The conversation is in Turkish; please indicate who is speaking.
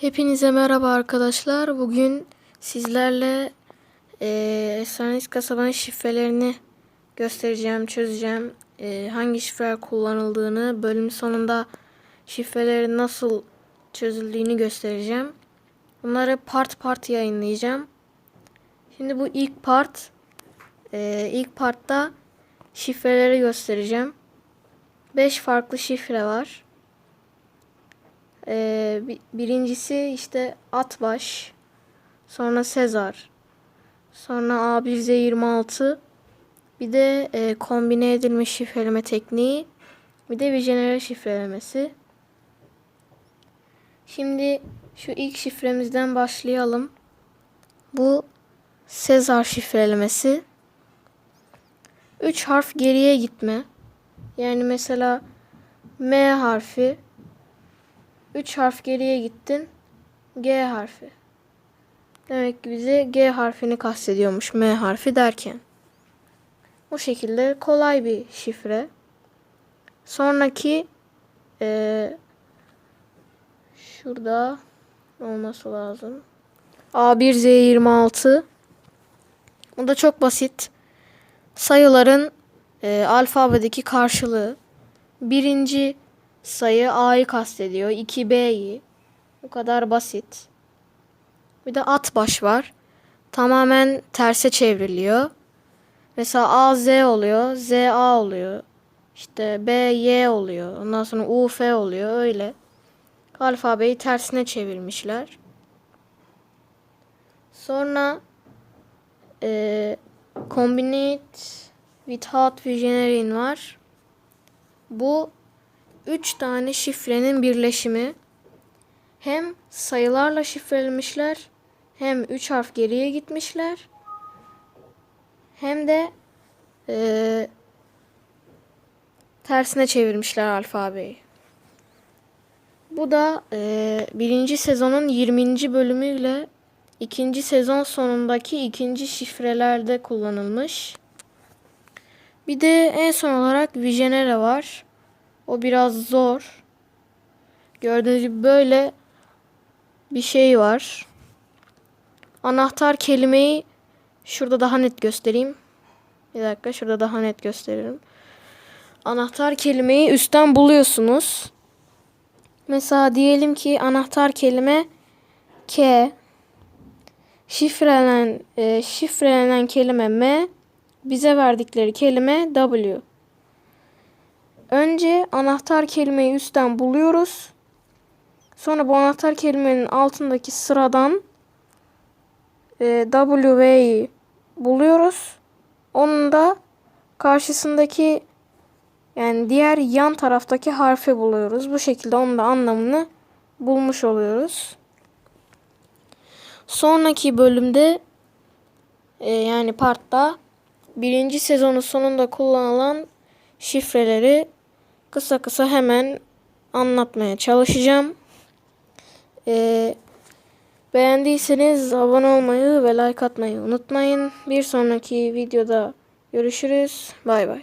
Speaker 1: Hepinize merhaba arkadaşlar. Bugün sizlerle eee Efsaneist kasabanın şifrelerini göstereceğim, çözeceğim. Eee, hangi şifreler kullanıldığını, bölüm sonunda şifrelerin nasıl çözüldüğünü göstereceğim. Bunları part part yayınlayacağım. Şimdi bu ilk part. Eee ilk partta şifreleri göstereceğim. 5 farklı şifre var. Ee, bi- birincisi işte Atbaş. Sonra Sezar. Sonra A1Z26. Bir de e, kombine edilmiş şifreleme tekniği. Bir de Vigenere şifrelemesi. Şimdi şu ilk şifremizden başlayalım. Bu Sezar şifrelemesi. 3 harf geriye gitme. Yani mesela M harfi 3 harf geriye gittin. G harfi. Demek ki bize G harfini kastediyormuş M harfi derken. Bu şekilde kolay bir şifre. Sonraki eee, şurada olması lazım. A1Z26 Bu da çok basit. Sayıların eee, alfabedeki karşılığı. Birinci sayı A'yı kastediyor. 2B'yi. Bu kadar basit. Bir de at baş var. Tamamen terse çevriliyor. Mesela A Z oluyor. Z A oluyor. İşte B Y oluyor. Ondan sonra U F oluyor. Öyle. Alfabeyi tersine çevirmişler. Sonra eee Combinate Without Visionary var. Bu 3 tane şifrenin birleşimi. Hem sayılarla şifrelemişler, hem 3 harf geriye gitmişler, hem de eee, tersine çevirmişler alfabeyi. Bu da eee, birinci sezonun 20. bölümüyle ikinci sezon sonundaki ikinci şifrelerde kullanılmış. Bir de en son olarak Vigenere var. O biraz zor. Gördüğünüz gibi böyle bir şey var. Anahtar kelimeyi şurada daha net göstereyim. Bir dakika şurada daha net gösteririm. Anahtar kelimeyi üstten buluyorsunuz. Mesela diyelim ki anahtar kelime K. Şifrelenen, e, şifrelenen kelime M. Bize verdikleri kelime W. Önce anahtar kelimeyi üstten buluyoruz. Sonra bu anahtar kelimenin altındaki sıradan e, W'yi buluyoruz. Onun da karşısındaki yani diğer yan taraftaki harfi buluyoruz. Bu şekilde onun da anlamını bulmuş oluyoruz. Sonraki bölümde e, yani partta birinci sezonun sonunda kullanılan şifreleri kısa kısa hemen anlatmaya çalışacağım. Ee, beğendiyseniz abone olmayı ve like atmayı unutmayın. Bir sonraki videoda görüşürüz. Bay bay.